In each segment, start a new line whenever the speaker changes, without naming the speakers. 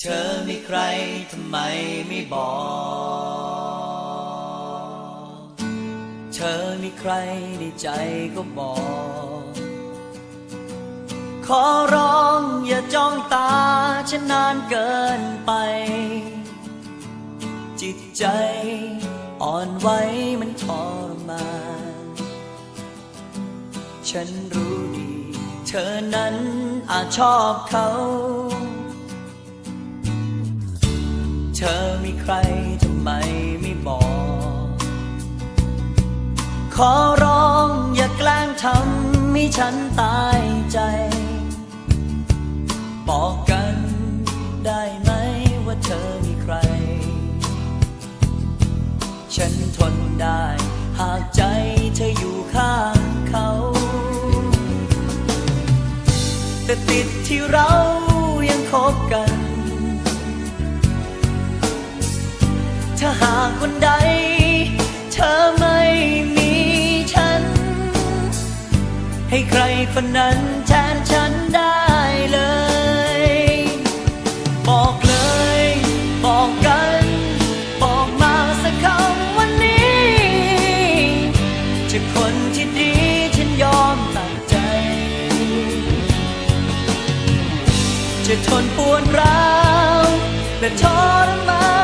เธอมีใครทำไมไม่บอก เธอมีใครในใจก็บอก ขอร้องอย่าจ้องตาฉันนานเกินไป จิตใจอ่อนไหวมันทรมานฉันรู้ดี เธอนั้นอาจชอบเขา เธอมีใครทำไมไม่บอก ขอร้องอย่าแกล้งทำให้ฉันตายใจ บอกกันได้ไหมว่าเธอมีใคร ฉันทนได้ หากใจเธออยู่ข้างเขา แต่ติดที่เรายังคบกัน ถ้าหากวันใด เธอไม่มีฉัน ให้ใครคนนั้นแทนฉันได้เลย บอกเลย บอกกัน บอกมาสักคำวันนี้จะคนที่ดีฉันยอมตัดใจ จะทนปวดร้าวและทรมาน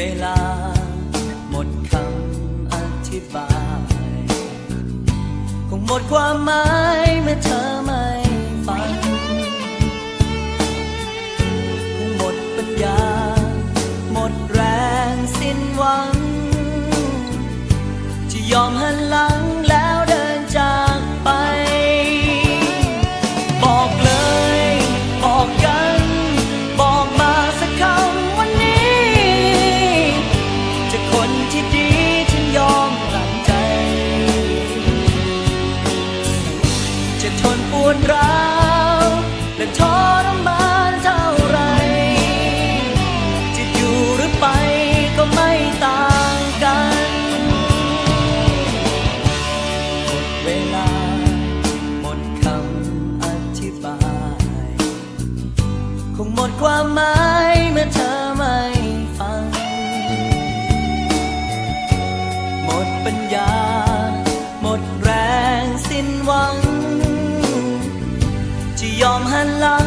เวลาหมดคำอธิบาย คงหมดความหมายเมื่อเธอไม่ฟัง คงหมดปัญญา หมดแรงสิ้นหวังที่ยอมหันหลัง ความหมายเมื่อเธอไม่ฟัง หมดปัญญา หมดแรงสิ้นหวัง จะยอมหันหลัง